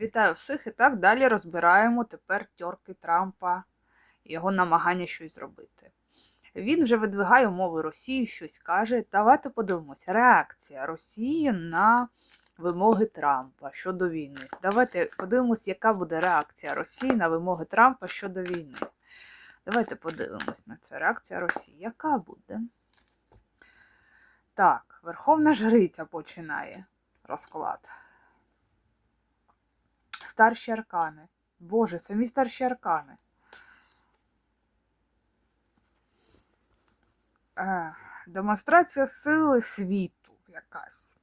Вітаю всіх і так далі розбираємо тепер тьорки Трампа і його намагання щось зробити. Він вже видвигає умови Росії, щось каже. Давайте подивимося. Реакція Росії на вимоги Трампа щодо війни. Давайте подивимось, яка буде реакція Росії на вимоги Трампа щодо війни. Давайте подивимось на це. Реакція Росії. Яка буде? Так, Верховна Жриця починає розклад. Старші аркани. Боже, самі старші аркани. Е, демонстрація сили світу якась.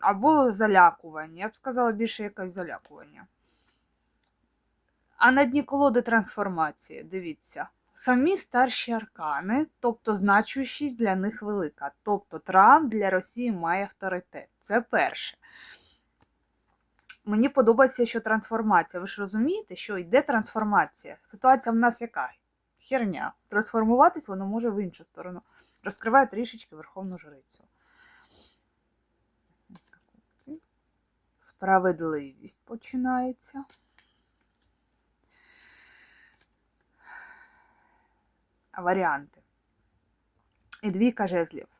Або залякування. Я б сказала більше якесь залякування. А на дні колоди трансформації, дивіться. Самі старші аркани, тобто значущість для них велика. Тобто Трамп для Росії має авторитет. Це перше. Мені подобається, що трансформація. Ви ж розумієте, що йде трансформація. Ситуація в нас яка? Херня. Трансформуватись воно може в іншу сторону. Розкриває трішечки Верховну Жрицю. Справедливість починається. Варіанти. І двійка жезлів.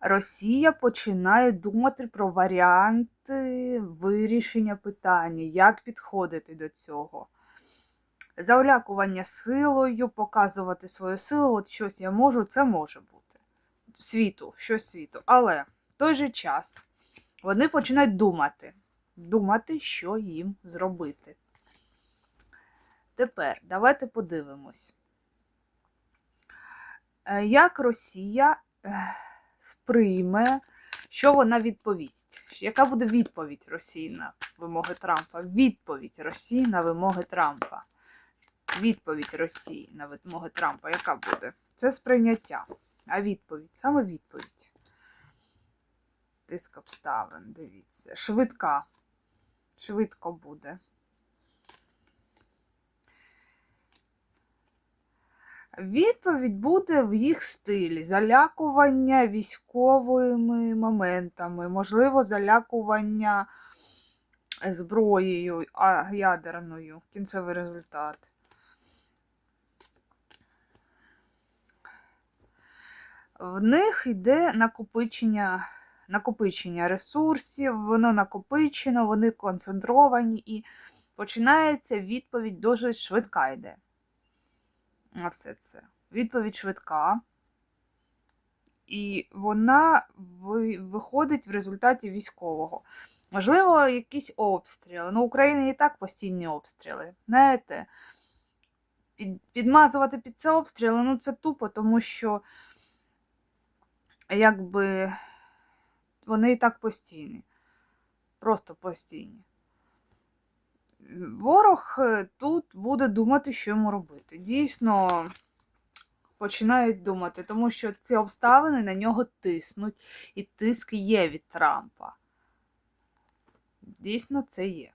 Росія починає думати про варіанти вирішення питання, як підходити до цього. Залякування силою, показувати свою силу, от щось я можу, це може бути. Світу, щось світу. Але в той же час вони починають думати, думати, що їм зробити. Тепер давайте подивимось, Е, як Росія е, сприйме, що вона відповість. Яка буде відповідь Росії на вимоги Трампа? Відповідь Росії на вимоги Трампа. Відповідь Росії на вимоги Трампа. Яка буде? Це сприйняття. А відповідь саме відповідь. Тиск обставин, дивіться. Швидка. Швидко буде. Відповідь буде в їх стилі. Залякування військовими моментами, можливо, залякування зброєю ядерною. Кінцевий результат. В них йде накопичення, накопичення ресурсів, воно накопичено, вони концентровані і починається відповідь дуже швидка йде на все це. Відповідь швидка. І вона виходить в результаті військового. Можливо, якісь обстріли. Ну, в Україні і так постійні обстріли. Знаєте, під, підмазувати під це обстріли, ну це тупо, тому що якби вони і так постійні. Просто постійні. Ворог е, тут буде думати, що йому робити. Дійсно починають думати, тому що ці обставини на нього тиснуть, і тиск є від Трампа. Дійсно, це є.